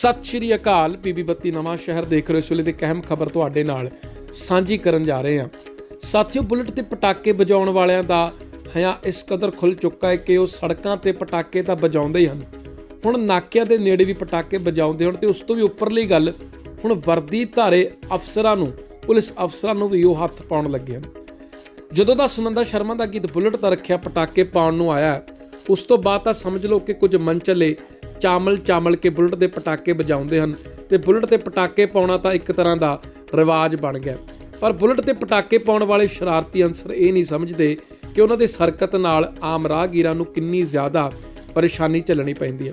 ਸਤਿ ਸ਼੍ਰੀ ਅਕਾਲ। ਬੀਬੀ ਬੱਤੀ ਨਵਾਂ ਸ਼ਹਿਰ ਦੇਖ ਰਹੇ ਹੋ ਇਸ ਵੇਲੇ ਦੀ ਇੱਕ ਅਹਿਮ ਖਬਰ ਤੁਹਾਡੇ ਨਾਲ ਸਾਂਝੀ ਕਰਨ ਜਾ ਰਹੇ ਹਾਂ। ਸਾਥੀਓ, ਬੁਲਟ ਤੇ ਪਟਾਕੇ ਵਜਾਉਣ ਵਾਲਿਆਂ ਦਾ ਹਿਆ ਇਸ ਕਦਰ ਖੁੱਲ ਚੁੱਕਾ ਹੈ ਕਿ ਉਹ ਸੜਕਾਂ ਤੇ ਪਟਾਕੇ ਤਾਂ ਵਜਾਉਂਦੇ ਹਨ। ਹੁਣ ਨਾਕਿਆਂ ਦੇ ਨੇੜੇ ਵੀ ਪਟਾਕੇ ਵਜਾਉਂਦੇ ਹਨ ਤੇ ਉਸ ਤੋਂ ਵੀ ਉੱਪਰਲੀ ਗੱਲ, ਹੁਣ ਵਰਦੀ ਧਾਰੇ ਅਫਸਰਾਂ ਨੂੰ, ਪੁਲਿਸ ਅਫਸਰਾਂ ਨੂੰ ਵੀ ਉਹ ਹੱਥ ਪਾਉਣ ਲੱਗੇ ਹਨ। ਜਦੋਂ ਦਾ ਸੁਨੰਦਾ ਸ਼ਰਮਾ ਦਾ ਗੀਤ ਬੁਲਟ ਤਾਂ ਰੱਖਿਆ ਪਟਾਕੇ ਪਾਉਣ ਨੂੰ ਆਇਆ, ਉਸ ਤੋਂ ਬਾਅਦ ਤਾਂ ਸਮਝ ਲਓ ਕਿ ਕੁਝ ਮੰਚਲੇ ਚਾਮਲ ਚਾਮਲ ਕੇ ਬੁਲਟ ਦੇ ਪਟਾਕੇ ਵਜਾਉਂਦੇ ਹਨ ਤੇ ਬੁਲਟ ਤੇ ਪਟਾਕੇ ਪਾਉਣਾ ਤਾਂ ਇੱਕ ਤਰ੍ਹਾਂ ਦਾ ਰਿਵਾਜ ਬਣ ਗਿਆ। ਪਰ ਬੁਲਟ ਤੇ ਪਟਾਕੇ ਪਾਉਣ ਵਾਲੇ ਸ਼ਰਾਰਤੀ ਅੰਸਰ ਇਹ ਨਹੀਂ ਸਮਝਦੇ ਕਿ ਉਹਨਾਂ ਦੇ ਸਰਕਤ ਨਾਲ ਆਮ ਰਾਹਗੀਰਾਂ ਨੂੰ ਕਿੰਨੀ ਜ਼ਿਆਦਾ ਪਰੇਸ਼ਾਨੀ ਝੱਲਣੀ ਪੈਂਦੀ ਹੈ।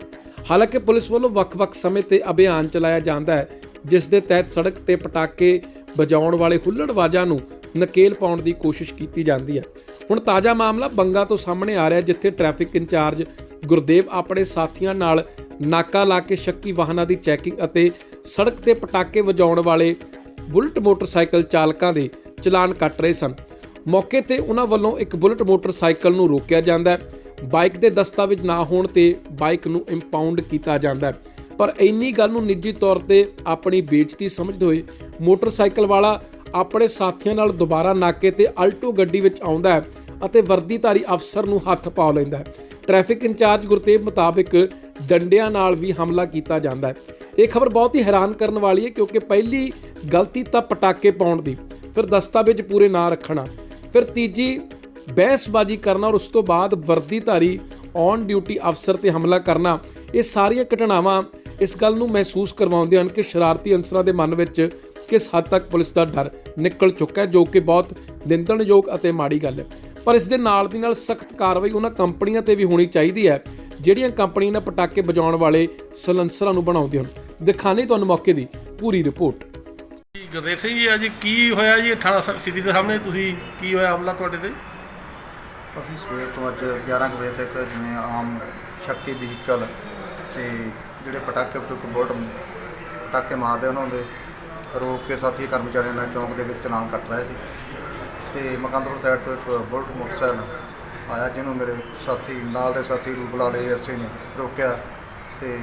ਹਾਲਾਂਕਿ ਪੁਲਿਸ ਵੱਲੋਂ ਵੱਖ-ਵੱਖ ਸਮੇਂ ਤੇ ਅਭਿਆਨ ਚਲਾਇਆ ਜਾਂਦਾ ਹੈ, ਜਿਸ ਦੇ ਤਹਿਤ ਸੜਕ ਤੇ ਪਟਾਕੇ ਵਜਾਉਣ ਵਾਲੇ ਹੁੱਲੜਵਾਜ਼ਾਂ ਨੂੰ ਨਕੇਲ ਪਾਉਣ ਦੀ ਕੋਸ਼ਿਸ਼ ਕੀਤੀ ਜਾਂਦੀ ਹੈ। ਹੁਣ ਤਾਜ਼ਾ ਮਾਮਲਾ ਬੰਗਾ ਤੋਂ ਸਾਹਮਣੇ ਆ ਰਿਹਾ ਜਿੱਥੇ ਟ੍ਰੈਫਿਕ ਇੰਚਾਰਜ ਗੁਰਦੇਵ ਆਪਣੇ ਸਾਥੀਆਂ ਨਾਲ ਨਾਕਾ ਲਾ ਕੇ ਸ਼ੱਕੀ ਵਾਹਨਾਂ ਦੀ ਚੈਕਿੰਗ ਅਤੇ ਸੜਕ ਤੇ ਪਟਾਕੇ ਵਜਾਉਣ ਵਾਲੇ ਬੁਲਟ ਮੋਟਰਸਾਈਕਲ ਚਾਲਕਾਂ ਦੇ ਚਲਾਨ ਕੱਟ ਰਹੇ ਸਨ। ਮੌਕੇ ਤੇ ਉਹਨਾਂ ਵੱਲੋਂ ਇੱਕ ਬੁਲਟ ਮੋਟਰਸਾਈਕਲ ਨੂੰ ਰੋਕਿਆ ਜਾਂਦਾ ਹੈ। ਬਾਈਕ ਦੇ ਦਸਤਾਵੇਜ਼ ਨਾ ਹੋਣ ਤੇ ਬਾਈਕ ਨੂੰ ਇੰਪਾਊਂਡ ਕੀਤਾ ਜਾਂਦਾ ਹੈ। ਪਰ ਇੰਨੀ ਗੱਲ ਨੂੰ ਨਿੱਜੀ ਤੌਰ ਤੇ ਆਪਣੀ ਬੇਇੱਜ਼ਤੀ ਸਮਝਦੇ ਹੋਏ ਮੋਟਰਸਾਈਕਲ ਵਾਲਾ ਆਪਣੇ ਸਾਥੀਆਂ ਨਾਲ ਦੁਬਾਰਾ ਨਾਕੇ ਤੇ ਅਲਟੋ ਗੱਡੀ ਵਿੱਚ ਆਉਂਦਾ ਹੈ ਅਤੇ ਵਰਦੀਧਾਰੀ ਅਫਸਰ ਨੂੰ ਹੱਥ ਪਾ ਲੈਂਦਾ ਹੈ। ਟ੍ਰੈਫਿਕ ਇੰਚਾਰਜ ਗੁਰਤੇਜ ਮੁਤਾਬਿਕ ਡੰਡਿਆਂ ਨਾਲ ਵੀ ਹਮਲਾ ਕੀਤਾ ਜਾਂਦਾ ਹੈ। ਇਹ ਖਬਰ ਬਹੁਤ ਹੀ ਹੈਰਾਨ ਕਰਨ ਵਾਲੀ ਹੈ ਕਿਉਂਕਿ ਪਹਿਲੀ ਗਲਤੀ ਤਾਂ ਪਟਾਕੇ ਪਾਉਣ ਦੀ, ਫਿਰ ਦਸਤਾਵੇਜ਼ ਪੂਰੇ ਨਾ ਰੱਖਣਾ, ਫਿਰ ਤੀਜੀ ਬਹਿਸਬਾਜ਼ੀ ਕਰਨਾ ਔਰ ਉਸ ਤੋਂ ਬਾਅਦ ਵਰਦੀਧਾਰੀ ਔਨ ਡਿਊਟੀ ਅਫਸਰ ਤੇ ਹਮਲਾ ਕਰਨਾ, ਇਹ ਸਾਰੀਆਂ ਘਟਨਾਵਾਂ ਇਸ ਗੱਲ ਨੂੰ ਮਹਿਸੂਸ ਕਰਵਾਉਂਦੇ ਹਨ ਕਿ ਸ਼ਰਾਰਤੀ ਅੰਸਰਾਂ ਦੇ ਮਨ ਵਿੱਚ ਕਿਸ ਹੱਦ ਤੱਕ ਪੁਲਿਸ ਦਾ ਡਰ ਨਿਕਲ ਚੁੱਕਾ ਹੈ, ਜੋ ਕਿ ਬਹੁਤ ਨਿੰਦਣਯੋਗ ਅਤੇ ਮਾੜੀ ਗੱਲ ਹੈ। ਪਰ ਇਸ ਦੇ ਨਾਲ ਦੀ ਨਾਲ ਸਖਤ ਕਾਰਵਾਈ ਉਹਨਾਂ ਕੰਪਨੀਆਂ ਤੇ ਵੀ ਹੋਣੀ ਚਾਹੀਦੀ ਹੈ ਜਿਹੜੀਆਂ ਕੰਪਨੀਆਂ ਨਾਲ ਪਟਾਕੇ ਵਜਾਉਣ ਵਾਲੇ ਸਲੈਂਸਰਾਂ ਨੂੰ ਬਣਾਉਂਦੇ ਹਨ। ਦਿਖਾਣੇ ਤੁਹਾਨੂੰ ਮੌਕੇ ਦੀ ਪੂਰੀ ਰਿਪੋਰਟ। ਜੀ ਗੁਰਦੇਵ ਸਿੰਘ ਜੀ ਅੱਜ ਕੀ ਹੋਇਆ ਜੀ? ਥਾਣਾ ਸ- ਸਿਟੀ ਦੇ ਸਾਹਮਣੇ ਤੁਸੀਂ ਕੀ ਹੋਇਆ ਹਮਲਾ ਤੁਹਾਡੇ ਤੇ? ਅਸੀਂ ਸਵੇਰ ਤੋਂ ਅੱਜ 11 ਕੁ ਵਜੇ ਤੱਕ ਜਿਵੇਂ ਆਮ ਸ਼ੱਕੀ ਵਹੀਕਲ ਤੇ ਜਿਹੜੇ ਪਟਾਕੇ ਪਟੂਕੇ ਬੋਲਟ ਪਟਾਕੇ ਮਾਰਦੇ ਉਹਨਾਂ ਦੇ ਰੋਕ ਕੇ ਸਾਥੀ ਕਰਮਚਾਰੀਆਂ ਨਾਲ ਚੌਂਕ ਦੇ ਵਿੱਚ ਚਲਾਨ ਕੱਟ ਰਹੇ ਸੀ। ਤੇ ਮਕੰਦਪੁਰ ਸਾਈਡ ਤੋਂ ਇੱਕ ਬੁਲਟ ਮੋਟਰਸਾਈਕਲ ਆਇਆ ਜਿਹਨੂੰ ਮੇਰੇ ਸਾਥੀ, ਨਾਲ ਦੇ ਸਾਥੀ ਰੂਪ ਲਾ ਰਹੇ ਨੇ, ਰੋਕਿਆ ਤੇ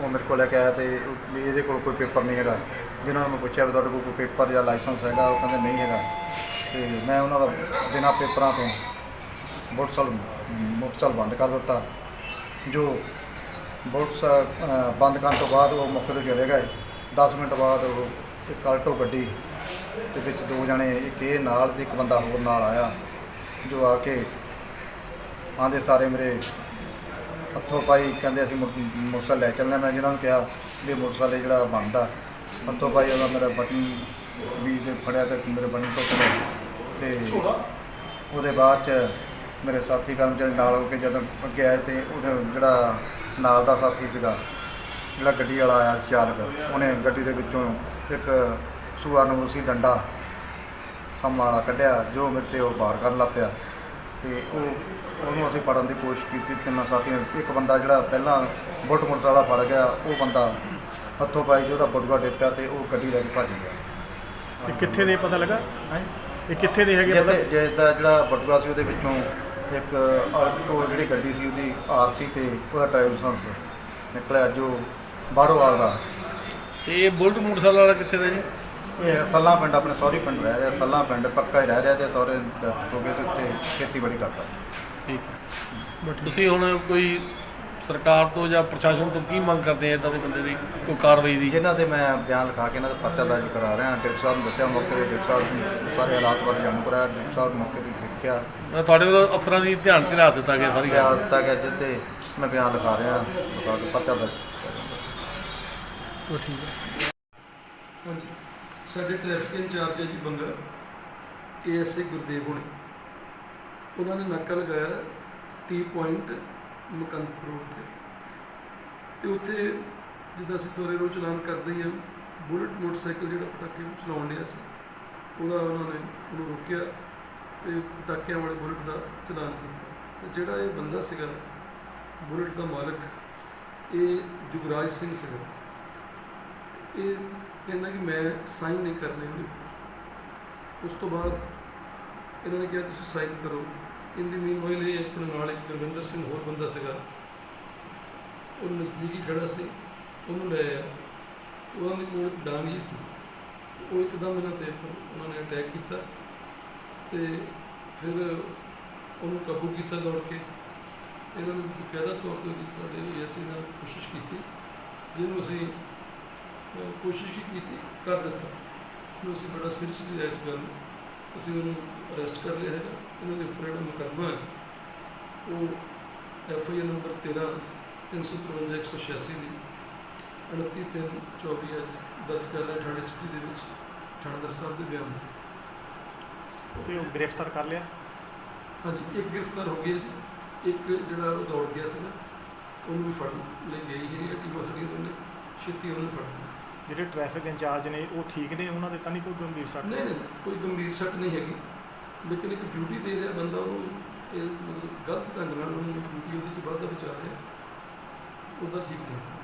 ਉਹ ਮੇਰੇ ਕੋਲ ਲੈ ਕੇ ਆਇਆ ਤੇ ਉਹ- ਵੀ ਇਹਦੇ ਕੋਲ ਕੋਈ ਪੇਪਰ ਨਹੀਂ ਹੈਗਾ। ਜਿਨ੍ਹਾਂ ਨੂੰ ਮੈਂ ਪੁੱਛਿਆ ਵੀ ਤੁਹਾਡੇ ਕੋਲ ਕੋਈ ਪੇਪਰ ਜਾਂ ਲਾਇਸੈਂਸ ਹੈਗਾ, ਉਹ ਕਹਿੰਦੇ ਨਹੀਂ ਹੈਗਾ। ਤੇ ਮੈਂ ਉਹਨਾਂ ਦਾ ਬਿਨਾਂ ਪੇਪਰਾਂ ਤੋਂ ਮੋਟਰਸਾਈਕਲ ਮੋਟਰਸਾਈਕਲ ਬੰਦ ਕਰ ਦਿੱਤਾ। ਜੋ ਮੋਟਰਸਾਈਕਲ ਬੰਦ ਕਰਨ ਤੋਂ ਬਾਅਦ ਉਹ ਮੌਕੇ ਤੋਂ ਚਲੇ ਗਏ। 10 ਮਿੰਟ ਬਾਅਦ ਉਹ ਇੱਕ ਆਲਟੋ ਗੱਡੀ ਦੇ ਵਿੱਚ ਦੋ ਜਣੇ, ਇੱਕ ਇਹ ਨਾਲ ਤੇ ਇੱਕ ਬੰਦਾ ਹੋਰ ਨਾਲ ਆਇਆ, ਜੋ ਆ ਕੇ ਆਂਦੇ ਸਾਰੇ ਮੇਰੇ ਹੱਥੋਂ ਪਾਈ, ਕਹਿੰਦੇ ਅਸੀਂ ਮੋ- ਮੋਟਰਸਾਈਕਲ ਲੈ ਚੱਲਣਾ। ਮੈਂ ਜਿਹਨਾਂ ਨੂੰ ਕਿਹਾ ਵੀ ਮੋਟਰਸਾਈਕਲ ਜਿਹੜਾ ਬੰਦ ਆ, ਹੱਥੋਂ ਪਾਈ ਉਹਦਾ ਮੇਰਾ ਬਟਨ ਵੀ ਤੇ ਫੜਿਆ ਤੇ ਮੇਰੇ ਬਟਨ ਤੋਂ ਤੇ ਉਹਦੇ ਬਾਅਦ ਚ ਮੇਰੇ ਸਾਥੀ ਕਰਮਚਾਰੀ ਨਾਲ ਹੋ ਕੇ ਜਦੋਂ ਅੱਗੇ ਆਏ ਤੇ ਉਹ ਜਿਹੜਾ ਨਾਲ ਦਾ ਸਾਥੀ ਸੀਗਾ, ਜਿਹੜਾ ਗੱਡੀ ਵਾਲਾ ਆਇਆ ਚਾਲਕ, ਉਹਨੇ ਗੱਡੀ ਦੇ ਵਿੱਚੋਂ ਇੱਕ ਸੂਆ ਨੂੰ ਸੀ ਡੰਡਾ ਸਮਾਂ ਵਾਲਾ ਕੱਢਿਆ, ਜੋ ਮੇਰੇ ਤੇ ਉਹ ਬਾਹਰ ਕਰਨ ਲੱਗ ਪਿਆ। ਤੇ ਉਹ ਉਹਨੂੰ ਅਸੀਂ ਫੜਨ ਦੀ ਕੋਸ਼ਿਸ਼ ਕੀਤੀ ਤਿੰਨਾਂ ਸਾਥੀਆਂ ਇੱਕ ਬੰਦਾ ਜਿਹੜਾ ਪਹਿਲਾਂ ਬੁਲਟ ਮੋਟਰਸਾਈਕਲ ਵਾਲਾ ਫੜ ਗਿਆ ਉਹ ਬੰਦਾ ਹੱਥੋਂ ਪਾਈ ਜੀ ਉਹਦਾ ਬਟੂਆ ਡਿੱਪਿਆ ਤੇ ਉਹ ਗੱਡੀ ਲੈ ਕੇ ਭੱਜ ਗਿਆ। ਇਹ ਕਿੱਥੇ ਦੇ ਪਤਾ ਲੱਗਾ? ਹਾਂਜੀ ਇਹ ਕਿੱਥੇ ਦੇ ਹੈਗੇ ਪਤਾ? ਜਿਹਦੇ ਜਿਸਦਾ ਜਿਹੜਾ ਬਟੂਆ ਸੀ ਉਹਦੇ ਵਿੱਚੋਂ ਇੱਕ ਆਲਟੋ ਜਿਹੜੀ ਗੱਡੀ ਸੀ ਉਹਦੀ ਆਰਸੀ ਤੇ ਉਹਦਾ ਡਰਾਈਵਰ ਲਾਇਸੈਂਸ ਨਿਕਲਿਆ ਜੋ ਬਾੜੋਵਾਲ ਦਾ ਤੇ ਇਹ ਬੁਲਟ ਮੋਟਰਸਾਈਕਲ ਵਾਲਾ ਕਿੱਥੇ ਦਾ ਜੀ? ਇਹ ਸੱਲਾ ਪਿੰਡ ਆਪਣੇ ਸੌਰੀ ਪਿੰਡ ਰਹਿ ਰਿਹਾ ਸੱਲਾ ਪਿੰਡ ਪੱਕਾ ਹੀ ਰਹਿ ਰਿਹਾ ਤੇ ਸਹੁਰੇ ਡੈਥ ਹੋ ਗਏ ਤੇ ਉੱਥੇ ਖੇਤੀਬਾੜੀ ਕਰਦਾ। ਠੀਕ ਹੈ। ਤੁਸੀਂ ਹੁਣ ਕੋਈ ਸਰਕਾਰ ਤੋਂ ਜਾਂ ਪ੍ਰਸ਼ਾਸਨ ਤੋਂ ਕੀ ਮੰਗ ਕਰਦੇ ਆ ਇਦਾਂ ਦੇ ਬੰਦੇ ਦੀ ਕੋਈ ਕਾਰਵਾਈ ਦੀ? ਜਿਨ੍ਹਾਂ ਤੇ ਮੈਂ ਬਿਆਨ ਲਿਖਾ ਕੇ ਇਹਨਾਂ ਦਾ ਪਰਚਾ ਦਰਜ ਕਰਾ ਰਿਹਾ ਡਿਪਟੀ ਸਾਹਿਬ ਨੂੰ ਦੱਸਿਆ ਮੌਕੇ ਤੇ ਡਿਪਟੀ ਸਾਹਿਬ ਨੂੰ ਸਾਰੇ ਹਾਲਾਤ ਬਾਰੇ ਜਾਣੂ ਕਰਾਇਆ ਡਿਪਟੀ ਸਾਹਿਬ ਮੌਕੇ ਤੇ ਦੇਖਿਆ। ਮੈਂ ਤੁਹਾਡੇ ਵੱਲੋਂ ਅਫਸਰਾਂ ਦੀ ਧਿਆਨ ਚ ਲਿਆ ਦਿੱਤਾ ਗਿਆ ਸਾਰੀ ਗੱਲ। ਬਿਆਨ ਤੱਕ ਜਿੱਤੇ ਮੈਂ ਬਿਆਨ ਲਿਖਾ ਰਿਹਾ ਲਿਖਾ ਕੇ ਪਰਚਾ ਦਰਜ ਹਾਂਜੀ। ਸਾਡੇ ਟ੍ਰੈਫਿਕ ਇੰਚਾਰਜ ਹੈ ਜੀ ਬੰਗਾ। ਏਐਸਏ ਗੁਰਦੇਵ ਹੋਣੀ। ਉਹਨਾਂ ਨੇ ਨਾਕਾ ਲਗਾਇਆ ਟੀ ਪੁਆਇੰਟ ਮੁਕੰਦਪੁਰ ਰੋਡ ਤੇ। ਤੇ ਉੱਥੇ ਜਿੱਦਾਂ ਅਸੀਂ ਸਵੇਰੇ ਰੋਜ਼ ਚਲਾਨ ਕਰਦੇ ਹੀ ਹਾਂ, ਬੁਲਟ ਮੋਟਰਸਾਈਕਲ ਜਿਹੜਾ ਪਟਾਕੇ ਨੂੰ ਚਲਾਉਣ ਲਿਆ ਸੀ। ਉਹਦਾ ਉਹਨਾਂ ਨੇ ਉਹਨੂੰ ਰੋਕਿਆ ਤੇ ਪਟਾਕਿਆਂ ਵਾਲੇ ਬੁਲਟ ਦਾ ਚਲਾਨ ਕੀਤਾ। ਤੇ ਜਿਹੜਾ ਇਹ ਬੰਦਾ ਸੀਗਾ, ਬੁਲਟ ਦਾ ਮਾਲਕ, ਇਹ ਜੁਗਰਾਜ ਸਿੰਘ ਸੀਗਾ। ਇਹ ਕਹਿੰਦਾ ਕਿ ਮੈਂ ਸਾਈਨ ਨਹੀਂ ਕਰਨੇ ਉਹਦੇ ਉਸ ਤੋਂ ਬਾਅਦ ਇਹਨਾਂ ਨੇ ਕਿਹਾ, ਤੁਸੀਂ ਸਾਈਨ ਕਰੋ। ਇਨ ਦੀ ਮੀਨ ਵਾਈਲ ਇਹ ਆਪਣੇ ਨਾਲ ਇੱਕ ਗੁਰਵਿੰਦਰ ਸਿੰਘ ਹੋਰ ਬੰਦਾ ਸੀਗਾ। ਉਹ ਨਜ਼ਦੀਕੀ ਖੜਾ ਸੀ, ਉਹਨੂੰ ਲੈ ਆਇਆ। ਤੇ ਉਹਨਾਂ ਦੇ ਕੋਲ ਇੱਕ ਡਾਂਗ ਜੀ ਸੀ। ਤੇ ਉਹ ਇੱਕਦਮ ਇਹਨਾਂ ਤੇ ਉਹਨਾਂ ਨੇ ਅਟੈਕ ਕੀਤਾ। ਤੇ ਫਿਰ ਉਹਨੂੰ ਕਾਬੂ ਕੀਤਾ ਦੌੜ ਕੇ। ਇਹਨਾਂ ਨੂੰ ਬਕਾਇਦਾ ਤੌਰ ਤੇ ਉਹਦੀ ਸਾਡੇ ਏਐਸਏ ਨਾਲ ਕੋਸ਼ਿਸ਼ ਕੀਤੀ, ਜਿਹਨੂੰ ਅਸੀਂ ਕੋਸ਼ਿਸ਼ ਹੀ ਕੀਤੀ ਕਰ ਦਿੱਤਾ। ਇਹਨੂੰ ਅਸੀਂ ਬੜਾ ਸੀਰੀਅਸਲੀ ਲਿਆ ਇਸ ਗੱਲ ਨੂੰ ਅਸੀਂ ਉਹਨੂੰ ਅਰੈਸਟ ਕਰ ਲਿਆ ਹੈਗਾ। ਇਹਨਾਂ ਦੇ ਉੱਪਰ ਜਿਹੜਾ ਮੁਕੱਦਮਾ ਹੈ ਉਹ ਐਫ ਆਈ ਨੰਬਰ 13 353 186 ਦੀ 29 ਤਿੰਨ 24 ਅੱਜ ਦਰਜ ਕਰ ਲਿਆ ਥਾਣੇ ਸਿਟੀ ਦੇ ਵਿੱਚ ਥਾਣੇਦਾਰ ਸਾਹਿਬ ਦੇ ਬਿਆਨ ਤੇ। ਤੇ ਉਹ ਗ੍ਰਿਫਤਾਰ ਕਰ ਲਿਆ? ਹਾਂਜੀ ਇੱਕ ਗ੍ਰਿਫਤਾਰ ਹੋ ਗਿਆ ਜੀ। ਇੱਕ ਜਿਹੜਾ ਉਹ ਦੌੜ ਗਿਆ ਸੀ ਨਾ ਉਹਨੂੰ ਵੀ ਫੜ ਲੈ ਗਈ ਹੈ ਟੀਮਾਂ ਸਾਡੀਆਂ ਦੋਨੇ ਛੇਤੀ ਉਹਨੂੰ ਫੜ ਲਿਆ ਜਿਹੜੇ ਟ੍ਰੈਫਿਕ ਇੰਚਾਰਜ ਨੇ, ਉਹ ਠੀਕ ਨੇ, ਉਹਨਾਂ ਦੇ ਤਾਂ ਨਹੀਂ ਕੋਈ ਗੰਭੀਰ ਸੱਟ? ਨਹੀਂ ਨਹੀਂ, ਕੋਈ ਗੰਭੀਰ ਸੱਟ ਨਹੀਂ ਹੈਗੀ। ਲੇਕਿਨ ਇੱਕ ਡਿਊਟੀ ਦੇ ਰਿਹਾ ਬੰਦਾ, ਉਹਨੂੰ ਇਹ ਮਤਲਬ ਗਲਤ ਢੰਗ ਨਾਲ ਉਹਨੂੰ ਡਿਊਟੀ ਉਹਦੇ ਚ ਵਾਧਾ ਬਚਾ ਰਿਹਾ ਉਹਦਾ ਠੀਕ ਨਹੀਂ।